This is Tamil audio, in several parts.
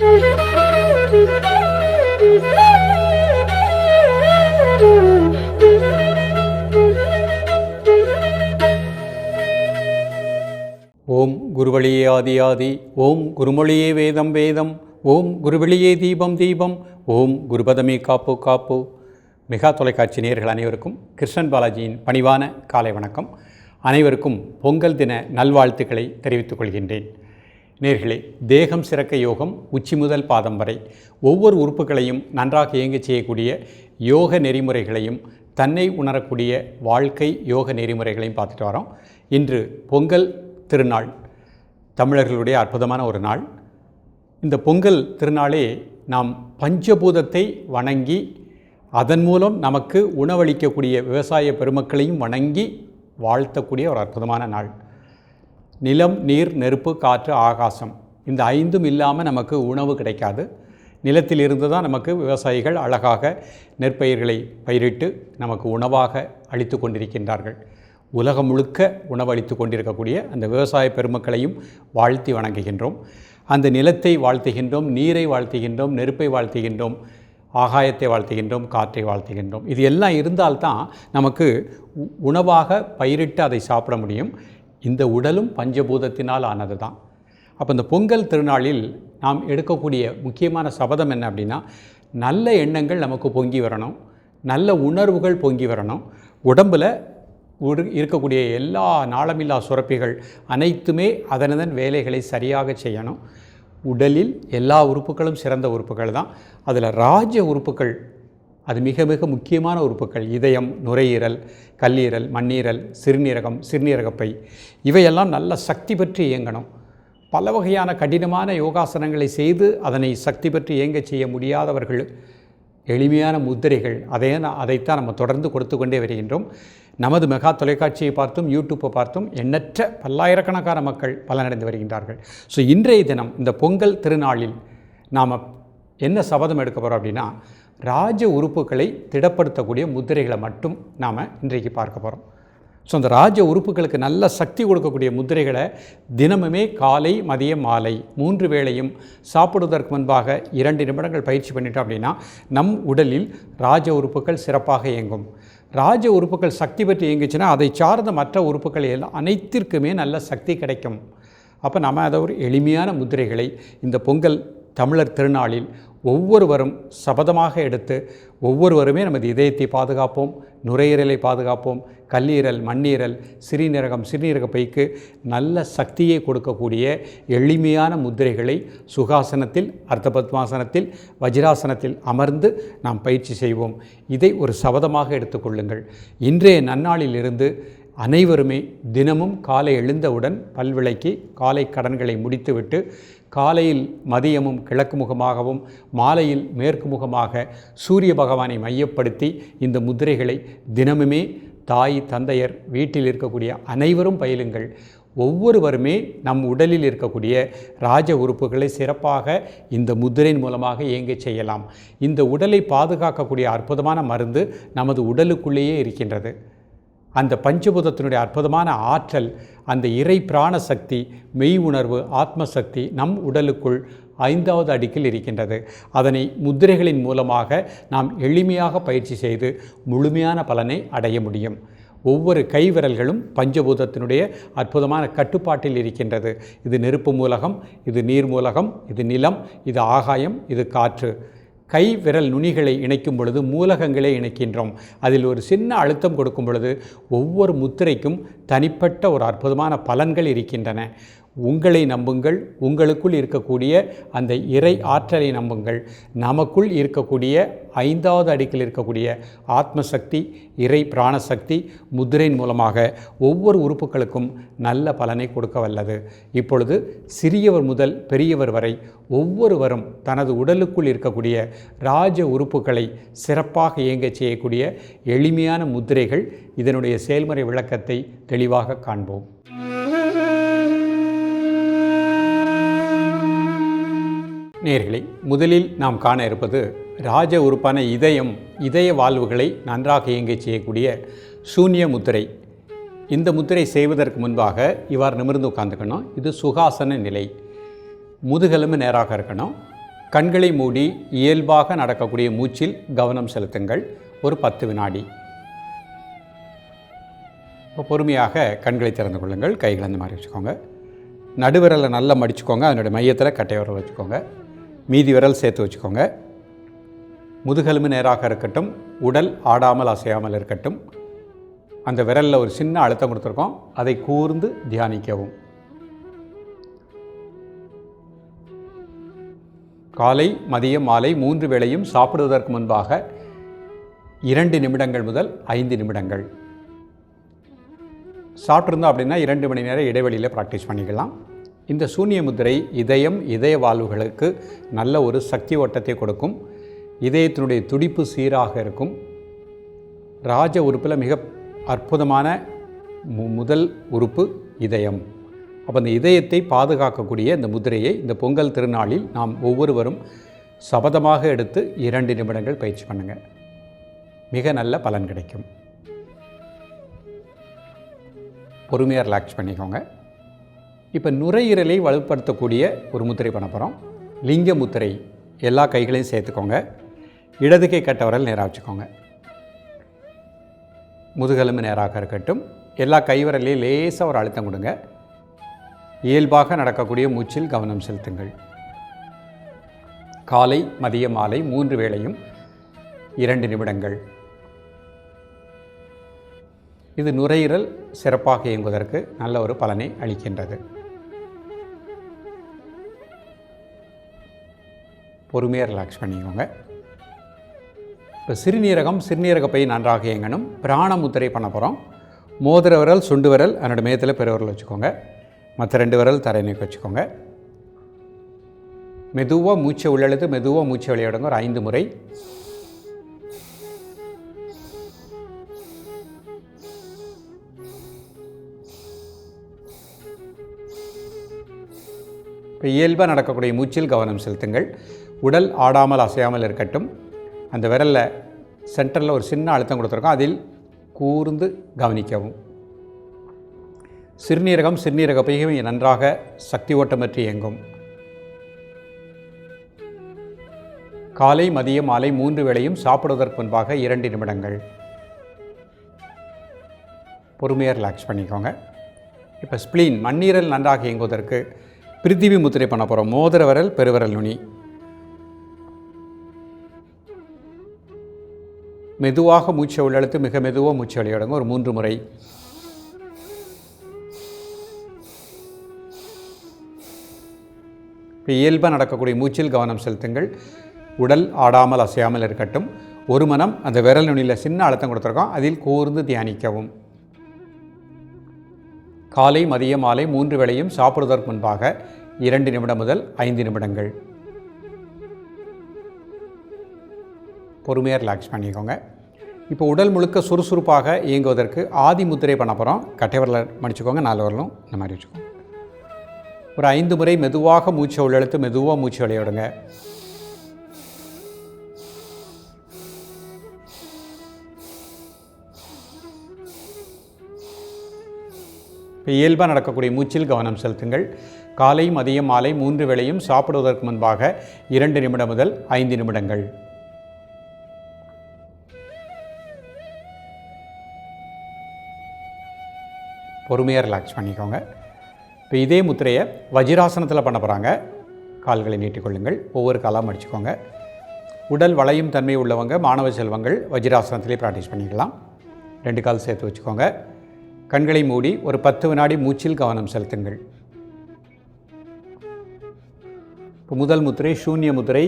ஓம் குருவழியே ஆதி ஆதி ஓம் குருமொழியே வேதம் வேதம் ஓம் குருவெளியே தீபம் தீபம் ஓம் குருபதமே காப்பு காப்பு. மெகா தொலைக்காட்சி நேர்கள் அனைவருக்கும் கிருஷ்ணன் பாலாஜியின் பணிவான காலை வணக்கம். அனைவருக்கும் பொங்கல் தின நல்வாழ்த்துக்களை தெரிவித்துக் கொள்கின்றேன். நேர்களே தேகம் சிறக்க யோகம் உச்சி முதல் பாதம் வரை. ஒவ்வொரு உறுப்புகளையும் நன்றாக இயங்கச் செய்யக்கூடிய யோக நெறிமுறைகளையும் தன்னை உணரக்கூடிய வாழ்க்கை யோக நெறிமுறைகளையும் பார்த்துட்டு வரோம். இன்று பொங்கல் திருநாள் தமிழர்களுடைய அற்புதமான ஒரு நாள். இந்த பொங்கல் திருநாளே நாம் பஞ்சபூதத்தை வணங்கி அதன் மூலம் நமக்கு உணவளிக்கக்கூடிய விவசாய பெருமக்களையும் வணங்கி வாழ்த்தக்கூடிய ஒரு அற்புதமான நாள். நிலம் நீர் நெருப்பு காற்று ஆகாசம். இந்த ஐந்தும் இல்லாமல் நமக்கு உணவு கிடைக்காது. நிலத்தில் இருந்து தான் நமக்கு விவசாயிகள் அழகாக நெற்பயிர்களை பயிரிட்டு நமக்கு உணவாக அளித்து கொண்டிருக்கின்றார்கள். உலகம் முழுக்க உணவளித்து கொண்டிருக்கக்கூடிய அந்த விவசாய பெருமக்களையும் வாழ்த்தி வணங்குகின்றோம். அந்த நிலத்தை வாழ்த்துகின்றோம் நீரை வாழ்த்துகின்றோம் நெருப்பை வாழ்த்துகின்றோம் ஆகாயத்தை வாழ்த்துகின்றோம் காற்றை வாழ்த்துகின்றோம். இது எல்லாம் இருந்தால்தான் நமக்கு உ- உணவாக பயிரிட்டு அதை சாப்பிட முடியும். இந்த உடலும் பஞ்சபூதத்தினால் ஆனது தான் அப்போ இந்த பொங்கல் திருநாளில் நாம் எடுக்கக்கூடிய முக்கியமான சபதம் என்ன அப்படின்னா நல்ல எண்ணங்கள் நமக்கு பொங்கி வரணும் நல்ல உணர்வுகள் பொங்கி வரணும். உடம்பில் ஒரு இருக்கக்கூடிய எல்லா நாளமில்லா சுரப்பிகள் அனைத்துமே அதனதன் வேலைகளை சரியாக செய்யணும். உடலில் எல்லா உறுப்புகளும் சிறந்த உறுப்புகள் தான். அதில் ராஜ உறுப்புகள் அது மிக மிக முக்கியமான உறுப்புகள் இதயம் நுரையீரல் கல்லீரல் மண்ணீரல் சிறுநீரகம் சிறுநீரகப்பை. இவையெல்லாம் நல்ல சக்தி பற்றி இயங்கணும். பல வகையான கடினமான யோகாசனங்களை செய்து அதனை சக்தி பற்றி இயங்கச் செய்ய முடியாதவர்கள் எளிமையான முத்திரைகள் அதே அதைத்தான் நம்ம தொடர்ந்து கொடுத்து கொண்டே வருகின்றோம். நமது மெகா தொலைக்காட்சியை பார்த்தும் யூடியூப்பை பார்த்தும் எண்ணற்ற பல்லாயிரக்கணக்கான மக்கள் பலனடைந்து வருகின்றார்கள். ஸோ இன்றைய தினம் இந்த பொங்கல் திருநாளில் நாம் என்ன சபதம் எடுக்க போகிறோம் அப்படின்னா ராஜ உறுப்புகளை திடப்படுத்தக்கூடிய முத்திரைகளை மட்டும் நாம் இன்றைக்கு பார்க்க போகிறோம் ஸோ அந்த ராஜ உறுப்புகளுக்கு நல்ல சக்தி கொடுக்கக்கூடிய முத்திரைகளை தினமுமே காலை மதியம் மாலை மூன்று வேளையும் சாப்பிடுவதற்கு முன்பாக இரண்டு நிமிடங்கள் பயிற்சி பண்ணிட்டோம் அப்படின்னா நம் உடலில் ராஜ உறுப்புகள் சிறப்பாக இயங்கும். ராஜ உறுப்புகள் சக்தி பெற்று இயங்குச்சுன்னா அதை சார்ந்த மற்ற உறுப்புகள் எல்லாம் அனைத்திற்குமே நல்ல சக்தி கிடைக்கும். அப்போ நம்ம அதை ஒரு எளிமையான முத்திரைகளை இந்த பொங்கல் தமிழர் திருநாளில் ஒவ்வொருவரும் சபதமாக எடுத்து ஒவ்வொருவருமே நமது இதயத்தை பாதுகாப்போம் நுரையீரலை பாதுகாப்போம் கல்லீரல் மண்ணீரல் சிறுநீரகம் சிறுநீரக பைக்கு நல்ல சக்தியை கொடுக்கக்கூடிய எளிமையான முத்திரைகளை சுகாசனத்தில் அர்த்த பத்மாசனத்தில் வஜ்ராசனத்தில் அமர்ந்து நாம் பயிற்சி செய்வோம். இதை ஒரு சபதமாக எடுத்துக்கொள்ளுங்கள் இன்றைய நன்னாளிலிருந்து அனைவருமே தினமும் காலை எழுந்தவுடன் பல்விளக்கி காலை கடன்களை முடித்துவிட்டு காலையில் மதியமும் கிழக்கு முகமாகவும் மாலையில் மேற்கு முகமாக சூரிய பகவானை மையப்படுத்தி இந்த முத்திரைகளை தினமுமே தாய் தந்தையர் வீட்டில் இருக்கக்கூடிய அனைவரும் பயிலுங்கள். ஒவ்வொருவருமே நம் உடலில் இருக்கக்கூடிய ராஜ உறுப்புகளை சிறப்பாக இந்த முத்திரையின் மூலமாக இயங்கச் செய்யலாம். இந்த உடலை பாதுகாக்கக்கூடிய அற்புதமான மருந்து நமது உடலுக்குள்ளேயே இருக்கின்றது. அந்த பஞ்சபூதத்தினுடைய அற்புதமான ஆற்றல் அந்த இறை பிராண சக்தி மெய் உணர்வு ஆத்ம சக்தி நம் உடலுக்குள் ஐந்தாவது அடுக்கில் இருக்கின்றது. அதனை முத்திரைகளின் மூலமாக நாம் எளிமையாக பயிற்சி செய்து முழுமையான பலனை அடைய முடியும். ஒவ்வொரு கைவிரல்களும் பஞ்சபூதத்தினுடைய அற்புதமான கட்டுப்பாட்டில் இருக்கின்றது. இது நெருப்பு மூலகம் இது நீர் மூலகம் இது நிலம் இது ஆகாயம் இது காற்று. கை விரல் நுனிகளை இணைக்கும் பொழுது மூலகங்களை இணைக்கின்றோம். அதில் ஒரு சின்ன அழுத்தம் கொடுக்கும் பொழுது ஒவ்வொரு முத்திரைக்கும் தனிப்பட்ட ஒரு அற்புதமான பலன்கள் இருக்கின்றன. உங்களை நம்புங்கள் உங்களுக்குள் இருக்கக்கூடிய அந்த இறை ஆற்றலை நம்புங்கள். நமக்குள் இருக்கக்கூடிய ஐந்தாவது அடுக்கில் இருக்கக்கூடிய ஆத்மசக்தி இறை பிராணசக்தி முத்திரையின் மூலமாக ஒவ்வொரு உறுப்புகளுக்கும் நல்ல பலனை கொடுக்க வல்லது. இப்பொழுது சிறியவர் முதல் பெரியவர் வரை ஒவ்வொருவரும் தனது உடலுக்குள் இருக்கக்கூடிய ராஜ உறுப்புகளை சிறப்பாக இயங்கச் செய்யக்கூடிய எளிமையான முத்திரைகள் இதனுடைய செயல்முறை விளக்கத்தை தெளிவாக காண்போம். நேர்களை முதலில் நாம் காண இருப்பது ராஜ உறுப்பான இதயம் இதய வாழ்வுகளை நன்றாக இயங்கச் செய்யக்கூடிய சூன்ய முத்திரை. இந்த முத்திரை செய்வதற்கு முன்பாக இவ்வாறு நிமிர்ந்து உட்காந்துக்கணும் இது சுகாசன நிலை. முதுகெலும்பு நேராக இருக்கணும். கண்களை மூடி இயல்பாக நடக்கக்கூடிய மூச்சில் கவனம் செலுத்துங்கள். ஒரு பத்து வினாடி. இப்போ பொறுமையாக கண்களை திறந்து கொள்ளுங்கள். கைகளை அந்த மாதிரி வச்சுக்கோங்க. நடுவிரலை நல்லா மடிச்சுக்கோங்க. அதனுடைய மையத்தில் கட்டை வச்சுக்கோங்க. மீதி விரல் சேர்த்து வச்சுக்கோங்க. முதுகெலும்பு நேராக இருக்கட்டும் உடல் ஆடாமல் அசையாமல் இருக்கட்டும். அந்த விரலில் ஒரு சின்ன அழுத்தம் கொடுத்துருக்கோம். அதை கூர்ந்து தியானிக்கவும். காலை மதியம் மாலை மூன்று வேளையும் சாப்பிடுவதற்கு முன்பாக இரண்டு நிமிடங்கள் முதல் ஐந்து நிமிடங்கள். சாப்பிட்ருந்தோம் அப்படின்னா இரண்டு மணி நேரம் இடைவெளியில் ப்ராக்டிஸ் பண்ணிக்கலாம். இந்த சூன்ய முத்திரை இதயம் இதய வாழ்வுகளுக்கு நல்ல ஒரு சக்தி ஓட்டத்தை கொடுக்கும். இதயத்தினுடைய துடிப்பு சீராக இருக்கும். ராஜ உறுப்பில் மிக அற்புதமான மு முதல் உறுப்பு இதயம். அப்போ அந்த இதயத்தை பாதுகாக்கக்கூடிய இந்த முதிரையை இந்த பொங்கல் திருநாளில் நாம் ஒவ்வொருவரும் சபதமாக எடுத்து இரண்டு நிமிடங்கள் பயிற்சி பண்ணுங்கள் மிக நல்ல பலன் கிடைக்கும். பொறுமையாக ரிலாக்ஸ் பண்ணிக்கோங்க. இப்போ நுரையீரலை வலுப்படுத்தக்கூடிய ஒரு முத்திரை பண்ண போகிறோம் லிங்க முத்திரை எல்லா கைகளையும் சேர்த்துக்கோங்க. இடது கை கட்டவரல் நேராக வச்சுக்கோங்க. முதுகெலும்பு நேராக இருக்கட்டும். எல்லா கைவரலையும் லேசாக ஒரு அழுத்தம் கொடுங்க. இயல்பாக நடக்கக்கூடிய மூச்சில் கவனம் செலுத்துங்கள். காலை மதிய மாலை மூன்று வேளையும் இரண்டு நிமிடங்கள். இது நுரையீரல் சிறப்பாக இயங்குவதற்கு நல்ல ஒரு பலனை அளிக்கின்றது. பொறுமையாக ரிலாக்ஸ் பண்ணிக்கோங்க. இப்போ சிறுநீரகம் சிறுநீரக பை நன்றாக இயங்கணும். பிராண முத்திரை பண்ண போகிறோம் மோதிர விரல் சுண்டு விரல் என்னோடய மேத்தில் பெருவிரல் வச்சுக்கோங்க. மற்ற ரெண்டு விரல் தரைநீக்கு வச்சுக்கோங்க. மெதுவாக மூச்சை உள்ளெழுத்து மெதுவாக மூச்சை விளையாடுங்க. ஒரு ஐந்து முறை. இப்போ இயல்பாக நடக்கக்கூடிய மூச்சில் கவனம் செலுத்துங்கள். உடல் ஆடாமல் அசையாமல் இருக்கட்டும். அந்த விரலில் சென்டரில் ஒரு சின்ன அழுத்தம் கொடுத்துருக்கோம். அதில் கூர்ந்து கவனிக்கவும். சிறுநீரகம் சிறுநீரக பையும் நன்றாக சக்தி ஓட்டமற்றி இயங்கும். காலை மதியம் மாலை மூன்று வேளையும் சாப்பிடுவதற்கு முன்பாக இரண்டு நிமிடங்கள். பொறுமையாக ரிலாக்ஸ் பண்ணிக்கோங்க. இப்போ ஸ்ப்ளீன் மண்ணீரல் நன்றாக இயங்குவதற்கு பிரித்திவி முத்திரை பண்ண போகிறோம் மோதிர விரல் பெருவிரல் நுனி. மெதுவாக மூச்சை உள்ளழுத்து மிக மெதுவாக மூச்சு வெளியிடுங்க ஒரு மூன்று முறை. இயல்பாக நடக்கக்கூடிய மூச்சில் கவனம் செலுத்துங்கள். உடல் ஆடாமல் அசையாமல் இருக்கட்டும். ஒரு மனம் அந்த விரல் நுனியில் சின்ன அழுத்தம் கொடுத்துருக்கோம். அதில் கூர்ந்து தியானிக்கவும். காலை மதியம் மாலை மூன்று வேளையும் சாப்பிடுவதற்கு முன்பாக இரண்டு நிமிடம் முதல் ஐந்து நிமிடங்கள். பொறுமையாக ரிலாக்ஸ் பண்ணிக்கோங்க. இப்போ உடல் முழுக்க சுறுசுறுப்பாக இயங்குவதற்கு ஆதி முத்திரை பண்ண போகிறோம் கட்டைவரில் மடிச்சுக்கோங்க நாலு வரலும் இந்த மாதிரி வச்சுக்கோங்க. ஒரு ஐந்து முறை மெதுவாக மூச்சை உள்ளெழுத்து மெதுவாக மூச்சு விளையாடுங்க இப்போ இயல்பாக நடக்கக்கூடிய மூச்சில் கவனம் செலுத்துங்கள். காலை மதியம் மாலை மூன்று வேளையும் சாப்பிடுவதற்கு முன்பாக இரண்டு நிமிடம் முதல் ஐந்து நிமிடங்கள். பொறுமையாக ரிலாக்ஸ் பண்ணிக்கோங்க. இப்போ இதே முத்திரையை வஜிராசனத்தில் பண்ண போகிறாங்க கால்களை நீட்டிக்கொள்ளுங்கள் ஒவ்வொரு காலாக மடிச்சுக்கோங்க உடல் வளையும் தன்மை உள்ளவங்க மாணவ செல்வங்கள் வஜிராசனத்திலே ப்ராக்டிஸ் பண்ணிக்கலாம். ரெண்டு கால் சேர்த்து வச்சுக்கோங்க. கண்களை மூடி ஒரு பத்து வினாடி மூச்சில் கவனம் செலுத்துங்கள். இப்போ முதல் முத்திரை சூன்ய முத்திரை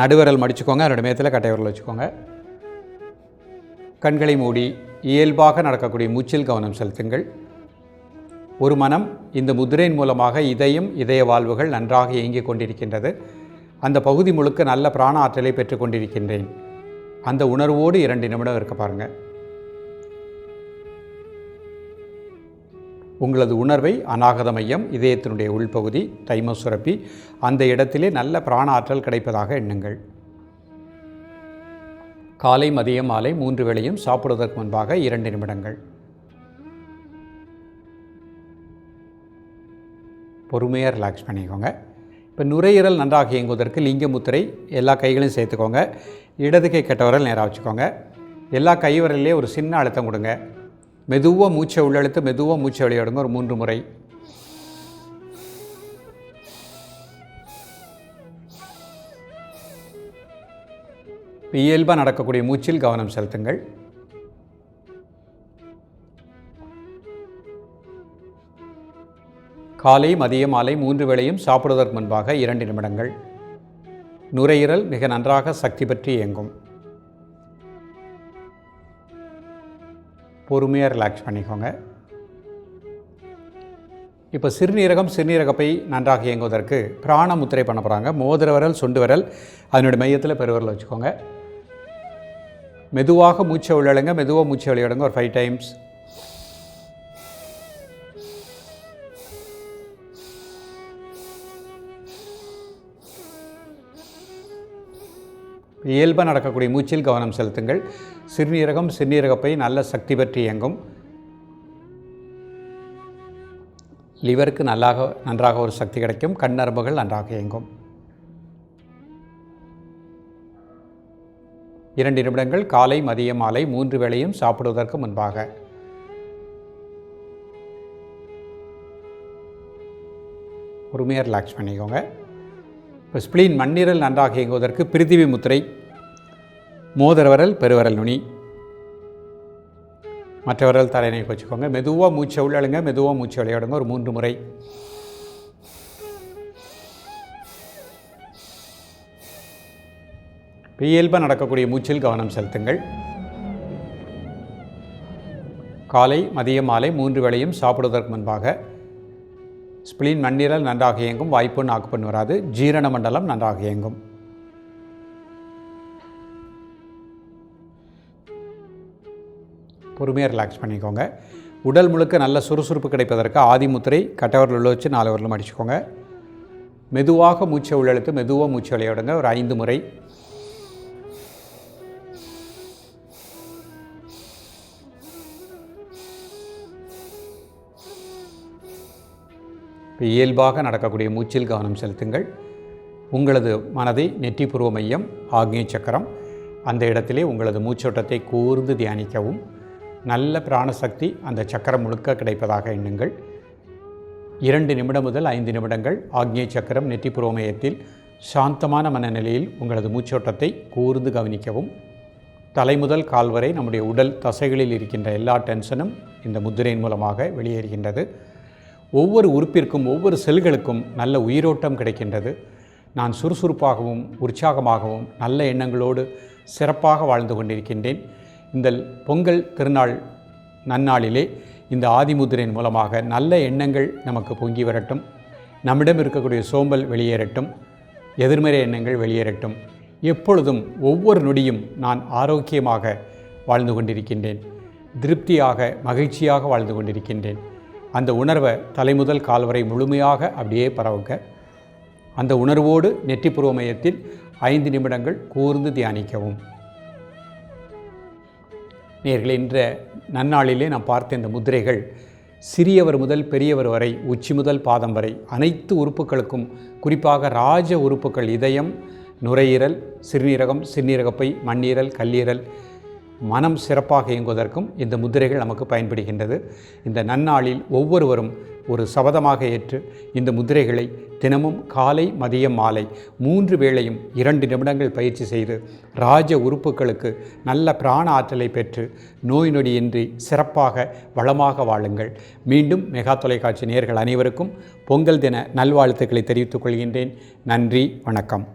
நடுவரல் மடிச்சுக்கோங்க. அதோட மேத்தில் கட்டைவிரல் வச்சுக்கோங்க. கண்களை மூடி இயல்பாக நடக்கக்கூடிய மூச்சில் கவனம் செலுத்துங்கள். ஒரு மனம் இந்த முதிரையின் மூலமாக இதயம் இதய வாழ்வுகள் நன்றாக இயங்கிக் கொண்டிருக்கின்றது. அந்த பகுதி முழுக்க நல்ல பிராண ஆற்றலை பெற்றுக்கொண்டிருக்கின்றேன் அந்த உணர்வோடு இரண்டு நிமிடம் இருக்க பாருங்கள் உங்களது உணர்வை அநாகத மையம் இதயத்தினுடைய உள்பகுதி தைம சுரப்பி அந்த இடத்திலே நல்ல பிராண ஆற்றல் கிடைப்பதாக எண்ணுங்கள். காலை மதியம் மாலை மூன்று வேளையும் சாப்பிடுவதற்கு முன்பாக இரண்டு நிமிடங்கள். பொறுமையாக ரிலாக்ஸ் பண்ணிக்கோங்க. இப்போ நுரையீரல் நன்றாக இயங்குவதற்கு லிங்க முத்திரை எல்லா கைகளையும் சேர்த்துக்கோங்க. இடது கை கெட்டவரல் நேராக வச்சுக்கோங்க. எல்லா கைவரல்லையும் ஒரு சின்ன அழுத்தம் கொடுங்க. மெதுவாக மூச்சை உள்ளழுத்து மெதுவாக மூச்சை வெளியிடுங்க. ஒரு மூன்று முறை. இயல்பாக நடக்கக்கூடிய மூச்சில் கவனம் செலுத்துங்கள். காலை மதிய மாலை மூன்று வேளையும் சாப்பிடுவதற்கு முன்பாக இரண்டு நிமிடங்கள். நுரையீரல் மிக நன்றாக சக்தி பற்றி இயங்கும். பொறுமையாக ரிலாக்ஸ் பண்ணிக்கோங்க. இப்போ சிறுநீரகம் சிறுநீரகப்பை நன்றாக இயங்குவதற்கு பிராண முத்திரை பண்ண போகிறாங்க மோதிர விரல் சொண்டு விரல் அதனுடைய மையத்தில் பெருவரில் வச்சுக்கோங்க. மெதுவாக மூச்சை உள்ளழுங்க மெதுவாக மூச்சை வெளியிடுங்க ஒரு ஃபைவ் டைம்ஸ் இயல்பாக நடக்கக்கூடிய மூச்சில் கவனம் செலுத்துங்கள். சிறுநீரகம் சிறுநீரகப்பை நல்ல சக்தி பற்றி இயங்கும். லிவருக்கு நல்லாக நன்றாக ஒரு சக்தி கிடைக்கும். கண் நரம்புகள் நன்றாக இயங்கும். இரண்டு நிமிடங்கள் காலை மதிய மாலை மூன்று வேளையும் சாப்பிடுவதற்கு முன்பாக. பொறுமையாக ரிலாக்ஸ் பண்ணிக்கோங்க. இப்போ ஸ்பிளீன் மண்ணீரல் நன்றாக இயங்குவதற்கு பிரித்திவி முத்திரை மோதரவரல் பெருவரல் நுனி. மற்றவர்கள் விரல் வச்சுக்கோங்க. மெதுவாக மூச்சை உள்ளழுங்க மெதுவாக மூச்சை விளையாடுங்க ஒரு மூன்று முறை. இயல்பாக நடக்கக்கூடிய மூச்சில் கவனம் செலுத்துங்கள். காலை மதியம் மாலை மூன்று வேளையும் சாப்பிடுவதற்கு முன்பாக ஸ்பிளின் மண்ணீரல் நன்றாக இயங்கும் வாய்ப்பு நாக்குப்பண் வராது ஜீரண மண்டலம் நன்றாக இயங்கும். பொறுமையாக ரிலாக்ஸ் பண்ணிக்கோங்க. உடல் முழுக்க நல்ல சுறுசுறுப்பு கிடைப்பதற்கு ஆதிமுத்திரை கட்டவரில் உள்ள வச்சு நாலு வரலும் அடிச்சுக்கோங்க. மெதுவாக மூச்சை உள்ளெழுத்து மெதுவாக மூச்சை விளையாடுங்க ஒரு ஐந்து முறை இயல்பாக நடக்கக்கூடிய மூச்சில் கவனம் செலுத்துங்கள். உங்களது மனதை நெற்றிபூர்வ மையம் ஆக்னிய சக்கரம் அந்த இடத்திலே உங்களது மூச்சோட்டத்தை கூர்ந்து தியானிக்கவும். நல்ல பிராணசக்தி அந்த சக்கரம் முழுக்க கிடைப்பதாக எண்ணுங்கள். இரண்டு நிமிடம் முதல் ஐந்து நிமிடங்கள் ஆக்னிய சக்கரம் நெற்றிபுருவ மையத்தில் சாந்தமான மனநிலையில் உங்களது மூச்சோட்டத்தை கூர்ந்து கவனிக்கவும். தலை முதல் கால் வரை நம்முடைய உடல் தசைகளில் இருக்கின்ற எல்லா டென்ஷனும் இந்த முத்திரையின் மூலமாக வெளியேறுகின்றது. ஒவ்வொரு உறுப்பிற்கும் ஒவ்வொரு செல்களுக்கும் நல்ல உயிரோட்டம் கிடைக்கின்றது. நான் சுறுசுறுப்பாகவும் உற்சாகமாகவும் நல்ல எண்ணங்களோடு சிறப்பாக வாழ்ந்து கொண்டிருக்கின்றேன். இந்த பொங்கல் திருநாள் நன்னாளிலே இந்த ஆதிமுத்திரையின் மூலமாக நல்ல எண்ணங்கள் நமக்கு பொங்கி வரட்டும். நம்மிடம் இருக்கக்கூடிய சோம்பல் வெளியேறட்டும். எதிர்மறை எண்ணங்கள் வெளியேறட்டும். எப்பொழுதும் ஒவ்வொரு நொடியும் நான் ஆரோக்கியமாக வாழ்ந்து கொண்டிருக்கின்றேன். திருப்தியாக மகிழ்ச்சியாக வாழ்ந்து கொண்டிருக்கின்றேன். அந்த உணர்வை தலைமுதல் கால்வரை முழுமையாக அப்படியே பரவுங்க. அந்த உணர்வோடு நெற்றிப்புருவ மையத்தில் ஐந்து நிமிடங்கள் கூர்ந்து தியானிக்கவும். நேர்கள் என்ற நன்னாளிலே நான் பார்த்த இந்த முதிரைகள் சிறியவர் முதல் பெரியவர் வரை உச்சி முதல் பாதம் வரை அனைத்து உறுப்புகளுக்கும் குறிப்பாக ராஜ உறுப்புகள் இதயம் நுரையீரல் சிறுநீரகம் சிறுநீரகப்பை மண்ணீரல் கல்லீரல் மனம் சிறப்பாக இயங்குவதற்கும் இந்த முத்திரைகள் நமக்கு பயன்படுகின்றது. இந்த நன்னாளில் ஒவ்வொருவரும் ஒரு சபதமாக ஏற்று இந்த முத்திரைகளை தினமும் காலை மதியம் மாலை மூன்று வேளையும் இரண்டு நிமிடங்கள் பயிற்சி செய்து ராஜ உறுப்புகளுக்கு நல்ல பிராண ஆற்றலை பெற்று நோய் நொடியின்றி சிறப்பாக வளமாக வாழுங்கள். மீண்டும் மெகா தொலைக்காட்சி நேர்கள் அனைவருக்கும் பொங்கல் தின நல்வாழ்த்துக்களை தெரிவித்துக் கொள்கின்றேன். நன்றி வணக்கம்.